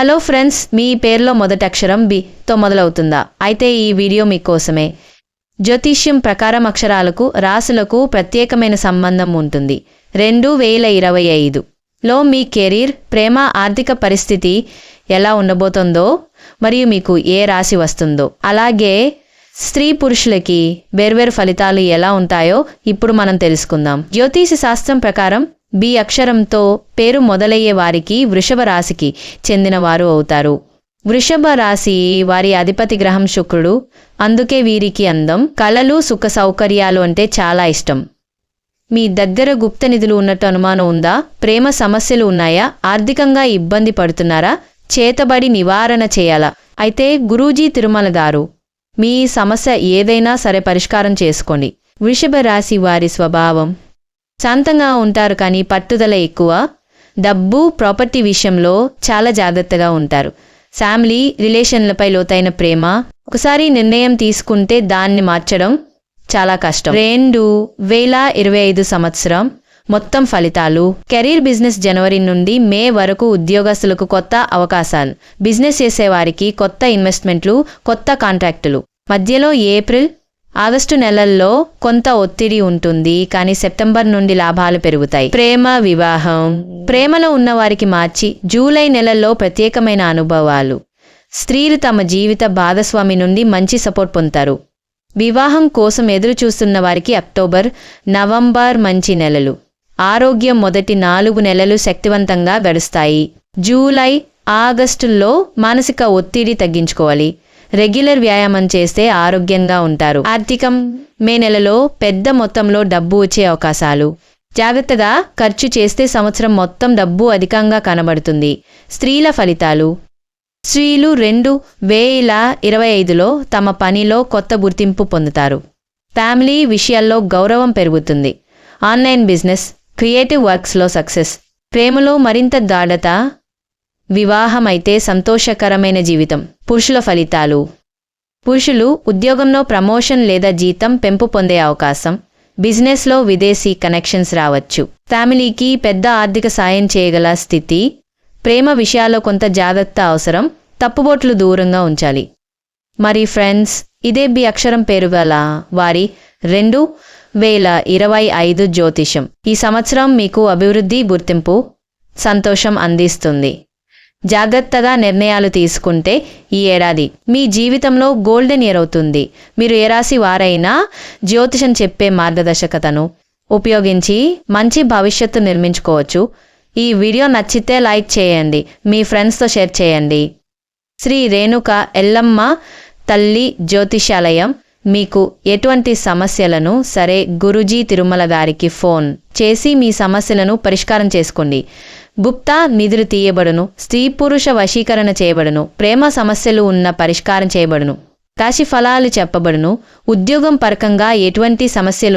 Hello friends మీ పేరులో మొదటి అక్షరం బితో మొదలవుతుందా? అయితే ఈ వీడియో మీకోసమే. జ్యోతిష్యం ప్రకారం అక్షరాలకు రాసులకు ప్రత్యేకమైన సంబంధం ఉంటుంది. రెండు వేల ఇరవై ఐదులో మీ కెరీర్ ప్రేమ ఆర్థిక పరిస్థితి ఎలా ఉండబోతుందో మరియు మీకు ఏ రాశి వస్తుందో. అలాగే స్త్రీ పురుషులకి వేర్వేరు ఫలితాలు ఎలా ఉంటాయో ఇప్పుడు మనం తెలుసుకుందాం. జ్యోతిష శాస్త్రం ప్రకారం బి అక్షరంతో పేరు మొదలయ్యే వారికి వృషభ రాశికి చెందినవారు అవుతారు. వృషభ రాశి వారి అధిపతి గ్రహం శుక్రుడు. అందుకే వీరికి అందం కళలు సుఖ సౌకర్యాలు అంటే చాలా ఇష్టం. మీ దగ్గర గుప్త నిధులు ఉన్నట్టు అనుమానం ఉందా? ప్రేమ సమస్యలు ఉన్నాయా? ఆర్థికంగా ఇబ్బంది పడుతున్నారా? చేతబడి నివారణ చేయాలా? అయితే గురూజీ తిరుమలదారు. మీ సమస్య ఏదైనా సరే పరిష్కారం చేసుకోండి. వృషభ రాశి వారి స్వభావం. శాంతంగా ఉంటారు కానీ పట్టుదల ఎక్కువ. డబ్బు ప్రాపర్టీ విషయంలో చాలా జాగ్రత్తగా ఉంటారు. ఫ్యామిలీ రిలేషన్లపై లోతైన ప్రేమ. ఒకసారి నిర్ణయం తీసుకుంటే దాన్ని మార్చడం చాలా కష్టం. రెండు వేల ఇరవై ఐదు సంవత్సరం మొత్తం ఫలితాలు. కెరీర్ బిజినెస్ జనవరి నుండి మే వరకు ఉద్యోగస్తులకు కొత్త అవకాశాలు. బిజినెస్ చేసేవారికి కొత్త ఇన్వెస్ట్మెంట్లు కొత్త కాంట్రాక్టులు. మధ్యలో ఏప్రిల్ ఆగస్టు నెలల్లో కొంత ఒత్తిడి ఉంటుంది కానీ సెప్టెంబర్ నుండి లాభాలు పెరుగుతాయి. ప్రేమ వివాహం. ప్రేమలో ఉన్నవారికి మార్చి జూలై నెలల్లో ప్రత్యేకమైన అనుభవాలు. స్త్రీలు తమ జీవిత భాగస్వామి నుండి మంచి సపోర్ట్ పొందుతారు. వివాహం కోసం ఎదురు చూస్తున్న వారికి అక్టోబర్ నవంబర్ మంచి నెలలు. ఆరోగ్యం మొదటి నాలుగు నెలలు శక్తివంతంగా గడుస్తాయి. జూలై ఆగస్టుల్లో మానసిక ఒత్తిడి తగ్గించుకోవాలి. రెగ్యులర్ వ్యాయామం చేస్తే ఆరోగ్యంగా ఉంటారు. ఆర్థికం మే నెలలో పెద్ద మొత్తంలో డబ్బు వచ్చే అవకాశాలు. జాగ్రత్తగా ఖర్చు చేస్తే సంవత్సరం మొత్తం డబ్బు అధికంగా కనబడుతుంది. స్త్రీల ఫలితాలు. స్త్రీలు రెండు వేల ఇరవై ఐదులో తమ పనిలో కొత్త గుర్తింపు పొందుతారు. ఫ్యామిలీ విషయాల్లో గౌరవం పెరుగుతుంది. ఆన్లైన్ బిజినెస్ క్రియేటివ్ వర్క్స్లో సక్సెస్. ప్రేమలో మరింత దాఢత వివాహం అయితే సంతోషకరమైన జీవితం. పురుషుల ఫలితాలు. పురుషులు ఉద్యోగంలో ప్రమోషన్ లేదా జీతం పెంపు పొందే అవకాశం. బిజినెస్లో విదేశీ కనెక్షన్స్ రావచ్చు. ఫ్యామిలీకి పెద్ద ఆర్థిక సాయం చేయగల స్థితి. ప్రేమ విషయాల్లో కొంత జాగ్రత్త అవసరం. తప్పుబోట్లు దూరంగా ఉంచాలి. మరి ఫ్రెండ్స్ ఇదే బి అక్షరం పేరు గల వారి రెండు వేల ఇరవై ఐదు జ్యోతిషం. ఈ సంవత్సరం మీకు అభివృద్ధి గుర్తింపు సంతోషం అందిస్తుంది. జాగ్రత్తగా నిర్ణయాలు తీసుకుంటే ఈ ఏడాది మీ జీవితంలో గోల్డెన్ ఇయర్ అవుతుంది. మీరు ఏ రాశి వారైనా జ్యోతిషం చెప్పే మార్గదర్శకతను ఉపయోగించి మంచి భవిష్యత్తు నిర్మించుకోవచ్చు. ఈ వీడియో నచ్చితే లైక్ చేయండి మీ ఫ్రెండ్స్తో షేర్ చేయండి. శ్రీ రేణుక ఎల్లమ్మ తల్లి జ్యోతిషాలయం మీకు ఎటువంటి సమస్యలను సరే గురుజీ తిరుమల గారికి ఫోన్ చేసి మీ సమస్యలను పరిష్కారం చేసుకోండి. గుప్తా నిధులు తీయబడును స్త్రీ పురుష వశీకరణ చేయబడును ప్రేమ సమస్యలు ఉన్న పరిష్కారం చేయబడును. రాశి ఫలాలు చెప్పబడును. ఉద్యోగం పరకంగా ఎటువంటి సమస్యలు